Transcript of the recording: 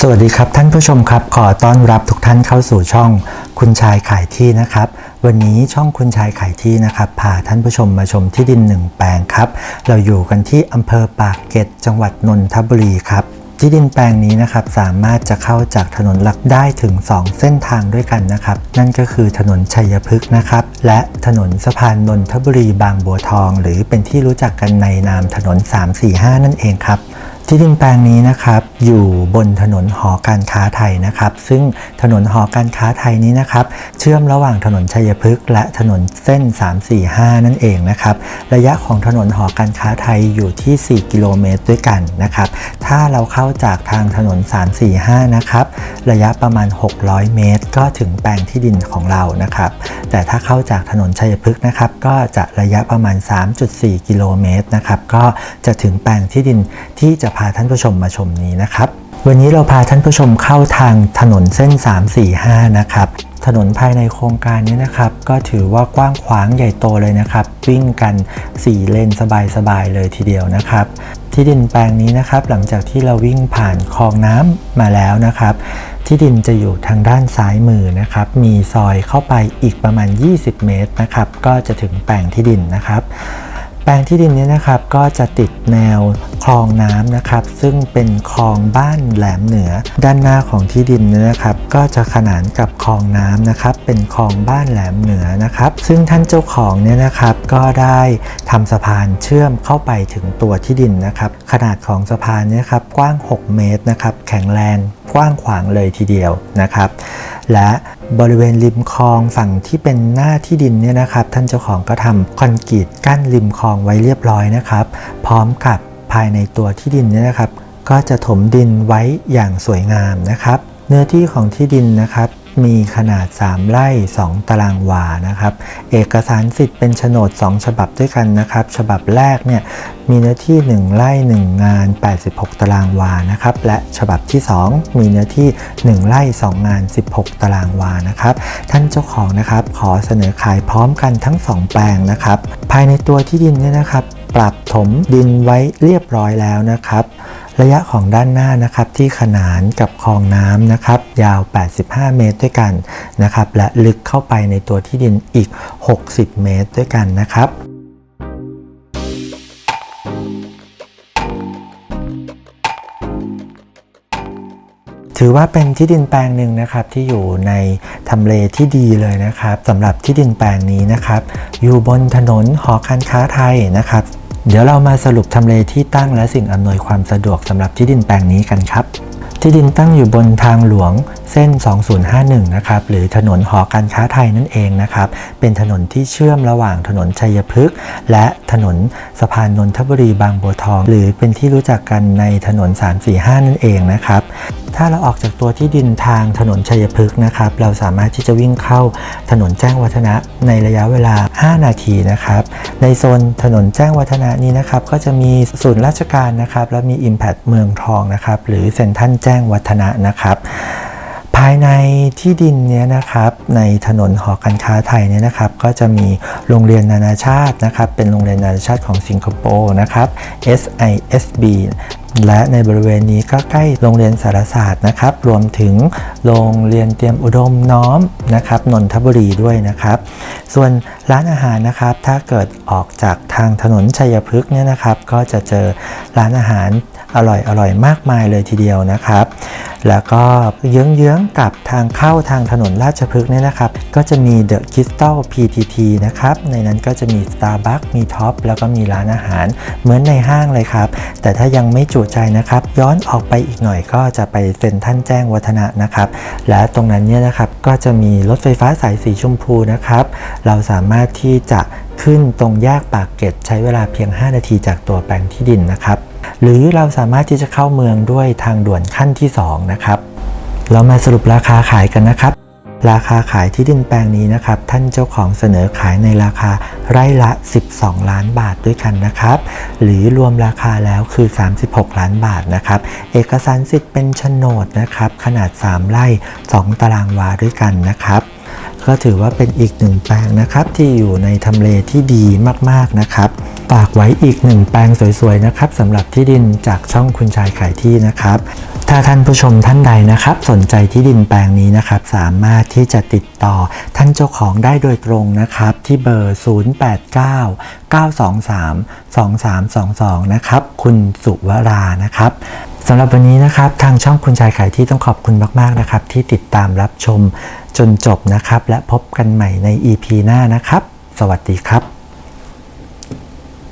สวัสดีครับท่านผู้ชมครับ ขอต้อนรับทุกท่านเข้าสู่ช่องคุณชายขายที่นะครับ วันนี้ช่องคุณชายขายที่นะครับพาท่านผู้ชมมาชมที่ดินหนึ่งแปลงครับ เราอยู่กันที่อำเภอปากเกร็ดจังหวัดนนทบุรีครับที่ดินแปลงนี้นะครับสามารถจะเข้าจากถนนหลักได้ถึง 2 เส้นทางด้วยกันนะครับ นั่นก็คือถนนชัยพฤกษ์นะครับ และถนนสะพานนนทบุรีบางบัวทอง หรือเป็นที่รู้จักกันในนามถนน 345 นั่นเองครับ ที่ดินแปลงนี้นะครับอยู่บนถนนหอการค้าไทยนะครับ ซึ่งถนนหอการค้าไทยนี้นะครับ เชื่อมระหว่างถนนชัยพฤกษ์และถนนเส้น 345 นั่นเองนะครับ ระยะของถนนหอการค้าไทยอยู่ที่ 4 กิโลเมตรด้วยกันนะครับ ถ้าเราเข้าจากทางถนน 345 นะครับ ระยะประมาณ 600 เมตร ก็ถึงแปลงที่ดินของเรานะครับ แต่ถ้าเข้าจากถนนชัยพฤกษ์นะครับ ก็จะระยะประมาณ 3.4 กิโลเมตรนะครับ ก็จะถึงแปลงที่ดินที่จะพาท่านผู้ชมมาชมนี้นะครับ วันนี้เราพาท่านผู้ชมเข้าทางถนนเส้น 345 นะครับ ถนนภายในโครงการนี้นะครับ ก็ถือว่ากว้างขวางใหญ่โตเลยนะครับ วิ่งกัน 4 เลนสบายๆเลยทีเดียวนะครับ ที่ดินแปลงนี้นะครับ หลังจากที่เราวิ่งผ่านคลองน้ำมาแล้วนะครับที่ดินจะอยู่ทางด้านซ้ายมือนะครับ มีซอยเข้าไปอีกประมาณ 20 เมตรนะครับ ก็จะถึงแปลงที่ดินนะครับ แปลงที่ดินนี้นะครับก็จะติดแนวคลองน้ำนะครับ ซึ่งเป็นคลองบ้านแหลมเหนือ ด้านหน้าของที่ดินนี้นะครับ ก็จะขนานกับคลองน้ำนะครับ เป็นคลองบ้านแหลมเหนือนะครับ ซึ่งท่านเจ้าของเนี่ยนะครับก็ได้ทำสะพานเชื่อมเข้าไปถึงตัวที่ดินนะครับ ขนาดของสะพานเนี่ยครับกว้าง 6 เมตรนะครับ แข็งแรงกว้างขวางเลยทีเดียวนะครับ และบริเวณริมคลองฝั่งที่เป็นหน้าที่ดินเนี่ยนะครับ ท่านเจ้าของก็ทำคอนกรีตกั้นริมคลองไว้เรียบร้อยนะครับ พร้อมกับภายในตัวที่ดินเนี่ยนะครับ ก็จะถมดินไว้อย่างสวยงามนะครับ เนื้อที่ของที่ดินนะครับ มีขนาด 3 ไร่ 2 ตารางวานะครับ เอกสารสิทธิ์เป็นโฉนด 2 ฉบับด้วยกันนะครับ ฉบับแรกเนี่ยมีเนื้อที่ 1 ไร่ 1 งาน 86 ตารางวานะครับ และฉบับที่ 2 มีเนื้อที่ 1 ไร่ 2 งาน 16 ตารางวานะครับ ท่านเจ้าของนะครับขอเสนอขายพร้อมกันทั้ง 2 แปลงนะครับ ภายในตัวที่ดินเนี่ยนะครับ ปรับถมดินไว้เรียบร้อยแล้วนะครับ ระยะของด้านหน้านะครับที่ขนานกับคลองน้ำนะครับยาว 85 เมตรด้วยกันนะครับและลึกเข้าไปในตัวที่ดินอีก 60 เมตรด้วยกันนะครับถือว่าเป็นที่ดินแปลงหนึ่งนะครับที่อยู่ในทำเลที่ดีเลยนะครับสำหรับที่ดินแปลงนี้นะครับ อยู่บนถนนหอการค้าไทยนะครับ เดี๋ยวเรามาสรุปทำเลที่ตั้งและสิ่งอำนวยความสะดวกสำหรับที่ดินแปลงนี้กันครับ ที่ดินตั้งอยู่บนทางหลวงเส้น 2051 นะครับ หรือถนนหอการค้าไทยนั่นเองนะครับ เป็นถนนที่เชื่อมระหว่างถนนชัยพฤกษ์และถนนสะพานนนทบุรีบางบัวทอง หรือเป็นที่รู้จักกันในถนน 345 นั่นเองนะครับ ถ้าเราออกจากตัวที่ดินทางถนนชัยพฤกษ์นะครับ เราสามารถที่จะวิ่งเข้าถนนแจ้งวัฒนะในระยะเวลา 5 นาทีนะครับ ในโซนถนนแจ้งวัฒนะนี้นะครับ ก็จะมีศูนย์ราชการนะครับ และมี Impact เมืองทองนะครับ หรือเซ็นทรัลแจ้งวัฒนะนะครับภายในที่ดินเนี้ยนะครับในถนนหอการค้าไทยเนี่ยนะครับ ก็จะมีโรงเรียนนานาชาตินะครับ เป็นโรงเรียนนานาชาติของสิงคโปร์นะครับ SISB และในบริเวณนี้ก็ใกล้โรงเรียนสารศาสตร์นะครับ รวมถึงโรงเรียนเตรียมอุดมน้อมนะครับนนทบุรีด้วยนะครับ ส่วนร้านอาหารนะครับถ้าเกิดออกจากทางถนนชัยพฤกษ์เนี่ยนะครับ ก็จะเจอร้านอาหาร อร่อยอร่อยมากมายเลยทีเดียวนะครับ แล้วก็เยื้องๆกับทางเข้าทางถนนราชพฤกษ์เนี่ยนะครับ ก็จะมี The Crystal PTT นะครับ ในนั้นก็จะมี Starbucks มีท็อปแล้วก็มีร้านอาหาร เหมือนในห้างเลยครับ แต่ถ้ายังไม่จุใจนะครับ ย้อนออกไปอีกหน่อยก็จะไปเซ็นทรัลแจ้งวัฒนะนะครับ และตรงนั้นเนี่ยนะครับก็จะมีรถไฟฟ้าสายสีชมพูนะครับ เราสามารถที่จะขึ้นตรงแยกปากเกร็ดใช้เวลาเพียง 5 นาทีจากตัวแปลงที่ดินนะครับ หรือเราสามารถที่จะเข้าเมืองด้วยทางด่วนขั้นที่ 2 นะครับ เรามาสรุปราคาขายกันนะครับ ราคาขายที่ดินแปลงนี้นะครับ ท่านเจ้าของเสนอขายในราคาไร่ละ 12 ล้านบาทด้วยกันนะครับ หรือรวมราคาแล้วคือ 36 ล้านบาทนะครับ เอกสารสิทธิ์เป็นโฉนดนะครับ ขนาด 3 ไร่ 2 ตารางวาด้วยกันนะครับก็ถือว่าเป็นอีกหนึ่งแปลงนะครับที่อยู่ในทำเลที่ดีมากๆนะครับ ฝากไว้อีกหนึ่งแปลงสวยๆนะครับสำหรับที่ดินจากช่องคุณชายขายที่นะครับ ถ้าท่านผู้ชมท่านใดนะครับ สนใจที่ดินแปลงนี้นะครับ สามารถที่จะติดต่อท่านเจ้าของได้โดยตรงนะครับ ที่เบอร์ 089-923-2322 นะครับ คุณสุวรานะครับสำหรับวันนี้นะครับ ทางช่องคุณชายขายที่ต้องขอบคุณมาก ๆ นะครับ ที่ติดตามรับชมจนจบนะครับ และพบกันใหม่ใน EP หน้านะครับ สวัสดีครับ